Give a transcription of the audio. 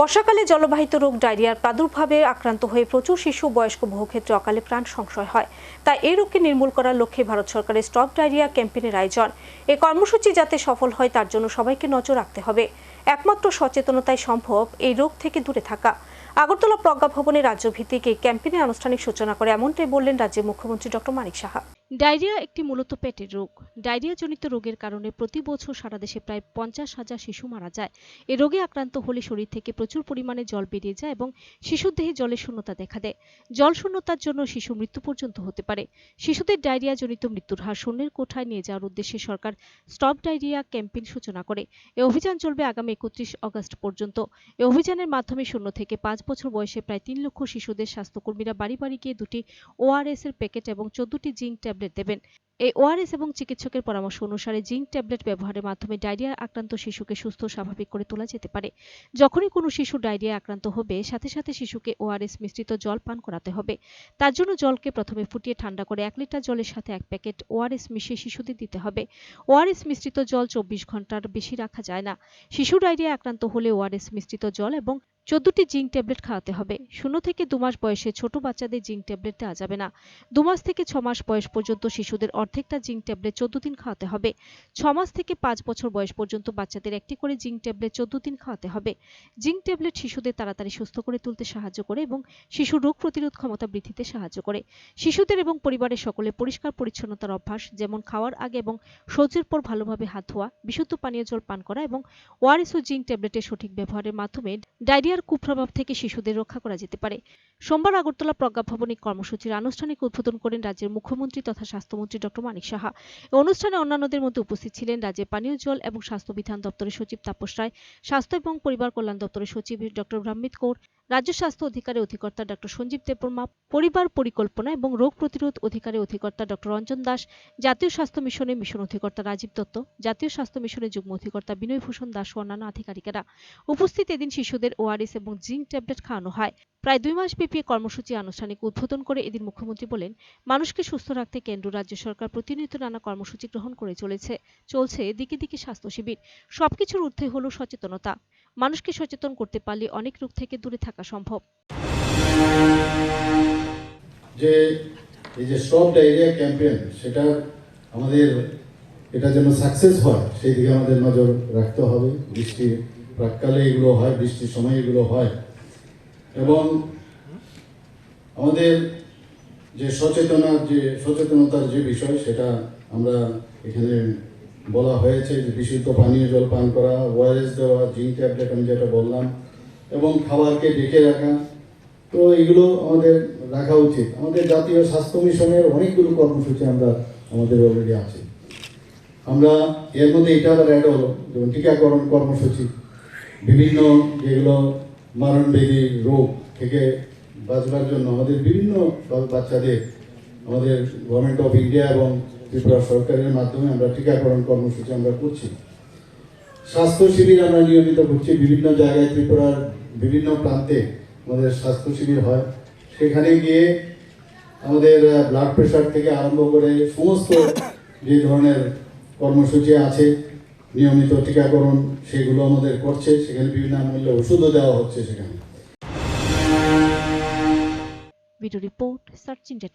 বর্ষাকালে জলবাহিত রোগ ডায়রিয়ার প্রাদুর্ভাবে আক্রান্ত হয়ে প্রচুর শিশু বয়স্ক বহু ক্ষেত্রে অকালে প্রাণ সংশয় হয়। তাই এই রোগকে নির্মূল করার লক্ষ্যে ভারত সরকারের স্টপ ডায়রিয়া ক্যাম্পেইনের আয়োজন। এই কর্মসূচি যাতে সফল হয়, তার জন্য সবাইকে নজর রাখতে হবে। একমাত্র সচেতনতাই সম্ভব এই রোগ থেকে দূরে থাকা। আগরতলা প্রজ্ঞা ভবনে রাজ্যভিত্তিক এই ক্যাম্পেইনের আনুষ্ঠানিক সূচনা করে এমনটাই বললেন রাজ্যের মুখ্যমন্ত্রী ডক্টর মানিক সাহা। ডায়রিয়া একটি মূলত পেটের রোগ। ডায়রিয়াজনিত রোগের কারণে প্রতি বছর সারা দেশে প্রায় পঞ্চাশ হাজার শিশু মারা যায়। এ রোগে আক্রান্ত হলে শরীর থেকে প্রচুর পরিমাণে জল বেরিয়ে যায় এবং শিশুর দেহে জলের শূন্যতা দেখা দেয়। জল শূন্যতার জন্য শিশু মৃত্যু পর্যন্ত হতে পারে। শিশুদের ডায়রিয়াজনিত মৃত্যুর হার শূন্যের কোঠায় নিয়ে যাওয়ার উদ্দেশ্যে সরকার স্টপ ডায়রিয়া ক্যাম্পেইন সূচনা করে। এ অভিযান চলবে আগামী একত্রিশ আগস্ট পর্যন্ত। এ অভিযানের মাধ্যমে শূন্য থেকে পাঁচ বছর বয়সে প্রায় তিন লক্ষ শিশুদের স্বাস্থ্যকর্মীরা বাড়ি বাড়ি গিয়ে দুটি ওআরএস এর প্যাকেট এবং চোদ্দটি জিঙ্ক ট্যাবলেট দেবেন এই ওআরএস এবং চিকিৎসকের পরামর্শ অনুসারে জিঙ্ক ট্যাবলেট ব্যবহারের মাধ্যমে ডায়রিয়া আক্রান্ত শিশুকে সুস্থ, স্বাভাবিক করে তোলা যেতে পারে। যখনই কোনো শিশু ডায়রিয়া আক্রান্ত হবে, সাথে সাথে শিশুকে ওআরএস মিশ্রিত জল পান করাতে হবে। তার জন্য জলকে প্রথমে ফুটিয়ে ঠান্ডা করে এক লিটার জলের সাথে এক প্যাকেট ওআরএস মিশিয়ে শিশুদের দিতে হবে। ওআরএস মিশ্রিত জল চব্বিশ ঘণ্টার বেশি রাখা যায় না। শিশু ডায়রিয়া আক্রান্ত হলে ওআরএস মিশ্রিত জল এবং চোদ্দটি জিঙ্ক ট্যাবলেট খাওয়াতে হবে। শূন্য থেকে দু মাস বয়সে ছোট বাচ্চাদের জিঙ্ক ট্যাবলেট দেওয়া যাবে না। দু মাস থেকে ছ মাস বয়স পর্যন্ত শিশুদের অর্ধেকটা জিঙ্ক ট্যাবলেট চোদ্দ দিন খাওয়াতে হবে। ছ মাস থেকে পাঁচ বছর বয়স পর্যন্ত বাচ্চাদের একটি করে জিঙ্ক ট্যাবলেট চোদ্দ দিন খাওয়াতে হবে। জিঙ্ক ট্যাবলেট শিশুদের তাড়াতাড়ি সুস্থ করে তুলতে সাহায্য করে এবং শিশুর রোগ প্রতিরোধ ক্ষমতা বৃদ্ধিতে সাহায্য করে। শিশুদের এবং পরিবারের সকলে পরিষ্কার পরিচ্ছন্নতার অভ্যাস, যেমন খাওয়ার আগে এবং সহ্যের পর ভালোভাবে হাত ধোয়া, বিশুদ্ধ পানীয় জল পান করা এবং ওআরএস ও জিঙ্ক ট্যাবলেটের সঠিক ব্যবহারের মাধ্যমে ডায়রিয়ার কুপ্রভাব থেকে শিশুদের রক্ষা করা যেতে পারে। সোমবার আগরতলা প্রজ্ঞা ভবনে কর্মসূচির আনুষ্ঠানিক উদ্বোধন করেন রাজ্যের মুখ্যমন্ত্রী তথা স্বাস্থ্যমন্ত্রী ডক্টর মানিক সাহা। অনুষ্ঠানে অন্যান্যদের মধ্যে উপস্থিত ছিলেন রাজ্যের পানীয় জল এবং স্বাস্থ্য বিধান দপ্তরের সচিব তাপস রায়, স্বাস্থ্য এবং পরিবার কল্যাণ দপ্তরের সচিব ডক্টর ব্রাহ্মিত কৌর রাজ্য স্বাস্থ্য অধিকারের অধিকর্তা ডক্টর সঞ্জীব দেববর্মা, পরিবার পরিকল্পনা এবং রোগ প্রতিরোধ অধিকারের অধিকর্তা ডক্টর রঞ্জন দাস, জাতীয় স্বাস্থ্য মিশনের মিশন অধিকর্তা রাজীব দত্ত, জাতীয় স্বাস্থ্য মিশনের যুগ্ম অধিকর্তা বিনয় ভূষণ দাস ও অন্যান্য আধিকারিকেরা। উপস্থিত এদিন শিশুদের ওআরএস এবং জিঙ্ক ট্যাবলেট খাওয়ানো হয়। প্রায় দুই মাস ব্যাপী কর্মসূচি আনুষ্ঠানিক উদ্বোধন করে এদিন মুখ্যমন্ত্রী বলেন, মানুষকে সুস্থ রাখতে কেন্দ্র, রাজ্য সরকার প্রতিনিয়ত নানা কর্মসূচি গ্রহণ করে চলেছে, চলছে দিকে দিকে স্বাস্থ্য শিবির। সবকিছুর ঊর্ধ্বে হলো সচেতনতা। মানুষকে সচেতন করতে পারলে অনেক রোগ থেকে দূরে থাকা সম্ভব। যে, এই যে স্টপ ডায়রিয়া ক্যাম্পেইন, সেটা আমাদের, এটা যেন সাকসেস হয়, সেই দিকে আমাদের নজর রাখতে হবে। বৃষ্টির প্রাককালে এগুলো হয়, বৃষ্টির সময় এগুলো হয়। এবং আমাদের যে সচেতনার যে, সচেতনতার যে বিষয়, সেটা আমরা এখানে বলা হয়েছে যে বিশুদ্ধ পানীয় জল পান করা ওয়ারেস দেওয়া জিঙ্ক ট্যাবলেট আমি যেটা বললাম, এবং খাবারকে ডেকে রাখা। তো এগুলো আমাদের রাখা উচিত। আমাদের জাতীয় স্বাস্থ্য মিশনের অনেকগুলো কর্মসূচি আমরা, আমাদের অলরেডি আছে। আমরা এর মধ্যে এটা আবার অ্যাড হলো, যেমন টিকাকরণ কর্মসূচি। বিভিন্ন যেগুলো মারণবেদী রোগ থেকে বাঁচবার জন্য আমাদের বিভিন্ন বাচ্চাদের, আমাদের গভর্নমেন্ট অফ ইন্ডিয়া এবং ত্রিপুরা সরকারের মাধ্যমে আমরা টিকাকরণ কর্মসূচি আমরা করছি। স্বাস্থ্য শিবির আমরা নিয়মিত করছি। বিভিন্ন জায়গায় ত্রিপুরার বিভিন্ন প্রান্তে আমাদের স্বাস্থ্য শিবির হয়। সেখানে গিয়ে আমাদের ব্লাড প্রেশার থেকে আরম্ভ করে সমস্ত যে ধরনের কর্মসূচি আছে, নিয়মিত টিকাকরণ সেগুলো আমাদের করছে। সেখানে বিভিন্ন মূল্যে ওষুধও দেওয়া হচ্ছে সেখানে। Video report, search India